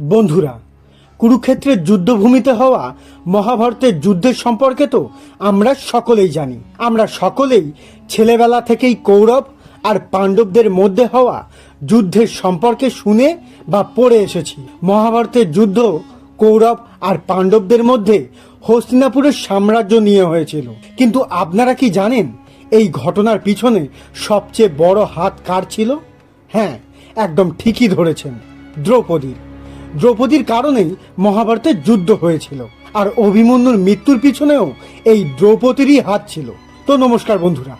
বন্ধুরা, কুরুক্ষেত্রের যুদ্ধভূমিতে হওয়া মহাভারতের যুদ্ধের সম্পর্কে তো আমরা সকলেই জানি। আমরা সকলেই ছেলেবেলা থেকেই কৌরব আর পাণ্ডবদের মধ্যে হওয়া যুদ্ধের সম্পর্কে শুনে বা পড়ে এসেছি। মহাভারতের যুদ্ধ কৌরব আর পাণ্ডবদের মধ্যে হস্তিনাপুরের সাম্রাজ্য নিয়ে হয়েছিল। কিন্তু আপনারা কি জানেন এই ঘটনার পিছনে সবচেয়ে বড় হাত কার ছিল? হ্যাঁ একদম ঠিকই ধরেছেন, দ্রৌপদীর। দ্রৌপদীর কারণেই মহাভারতের যুদ্ধ হয়েছিল। আর অভিমন্যুর মৃত্যুর পিছনেও এই দ্রৌপদীরই হাত ছিল। তো নমস্কার বন্ধুরা,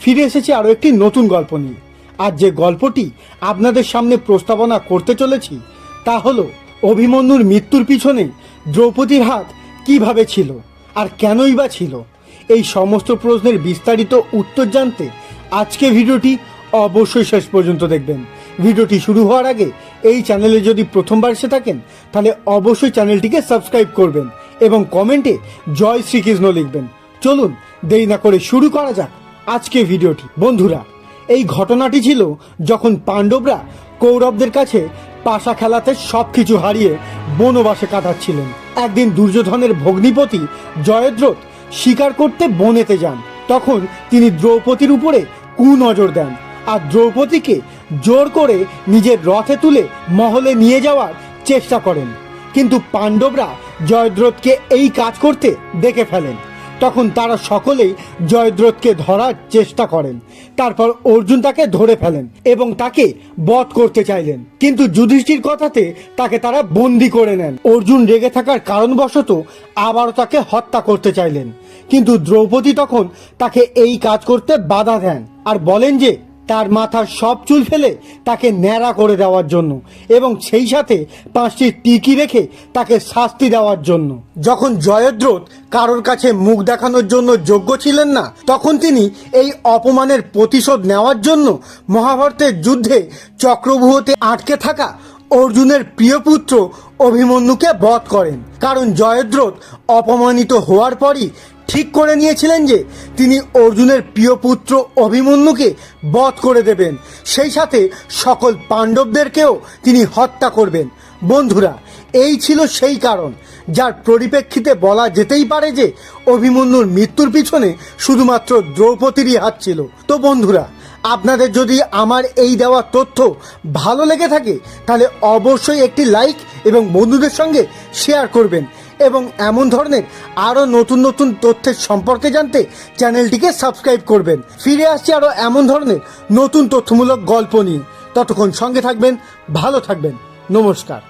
ফিরে এসেছি আরও একটি নতুন গল্প নিয়ে। আর যে গল্পটি আপনাদের সামনে প্রস্তাবনা করতে চলেছি, তা হলো অভিমন্যুর মৃত্যুর পিছনে দ্রৌপদীর হাত কীভাবে ছিল আর কেনই বা ছিল। এই সমস্ত প্রশ্নের বিস্তারিত উত্তর জানতে আজকে ভিডিওটি অবশ্যই শেষ পর্যন্ত দেখবেন। ভিডিওটি শুরু হওয়ার আগে এই চ্যানেলে যদি প্রথমবার এসে থাকেন, তাহলে অবশ্যই চ্যানেলটিকে সাবস্ক্রাইব করবেন এবং কমেন্টে জয় শ্রীকৃষ্ণ লিখবেন। চলুন, দেরি না করে শুরু করা যাক আজকে ভিডিওটি। বন্ধুরা, এই ঘটনাটি ছিল যখন পাণ্ডবরা কৌরবদের কাছে পাশা খেলাতে সব কিছু হারিয়ে বনবাসে কাটাচ্ছিলেন। একদিন দুর্যোধনের ভগ্নিপতি জয়দ্রথ শিকার করতে বনেতে যান। তখন তিনি দ্রৌপদীর উপরে কুনজর দেন। আর দ্রৌপদীকে জোর করে নিজের রথে তুলে মহলে নিয়ে যাওয়ার চেষ্টা করেন। কিন্তু পাণ্ডবরা জয়দ্রথকে এই কাজ করতে দেখে ফেলেন। তখন তারা সকলেই জয়দ্রথকে ধরার চেষ্টা করেন। তারপর অর্জুন তাকে ধরে ফেলেন এবং তাকে বধ করতে চাইলেন। কিন্তু যুধিষ্ঠির কথাতে তাকে তারা বন্দি করে নেন। অর্জুন রেগে থাকার কারণবশত আবারও তাকে হত্যা করতে চাইলেন। কিন্তু দ্রৌপদী তখন তাকে এই কাজ করতে বাধা দেন। আর বলেন যে তার মাথার সব চুল ফেলে তাকে ন্যাড়া করে দেওয়ার জন্য এবং সেই সাথে পাঁচটি টিকি রেখে তাকে শাস্তি দেওয়ার জন্য। যখন জয়দ্রথ কারোর কাছে মুখ দেখানোর জন্য যোগ্য ছিলেন না, তখন তিনি এই অপমানের প্রতিশোধ নেওয়ার জন্য মহাভারতের যুদ্ধে চক্রভূহতে আটকে থাকা অর্জুনের প্রিয় পুত্র অভিমন্যুকে বধ করেন। কারণ জয়দ্রথ অপমানিত হওয়ার পরই ঠিক করে নিয়েছিলেন যে তিনি অর্জুনের প্রিয় পুত্র অভিমন্যুকে বধ করে দেবেন। সেই সাথে সকল পাণ্ডবদেরকেও তিনি হত্যা করবেন। বন্ধুরা, এই ছিল সেই কারণ, যার পরিপ্রেক্ষিতে বলা যেতেই পারে যে অভিমন্যুর মৃত্যুর পিছনে শুধুমাত্র দ্রৌপদীরই হাত ছিল। তো বন্ধুরা, আপনাদের যদি আমার এই দেওয়া তথ্য ভালো লেগে থাকে, তাহলে অবশ্যই একটি লাইক এবং বন্ধুদের সঙ্গে শেয়ার করবেন। এবং এমন ধরনের আরও নতুন নতুন তথ্যের সম্পর্কে জানতে চ্যানেলটিকে সাবস্ক্রাইব করবেন। ফিরে আসছি আরও এমন ধরনের নতুন তথ্যমূলক গল্প নিয়ে। ততক্ষণ সঙ্গে থাকবেন, ভালো থাকবেন। নমস্কার।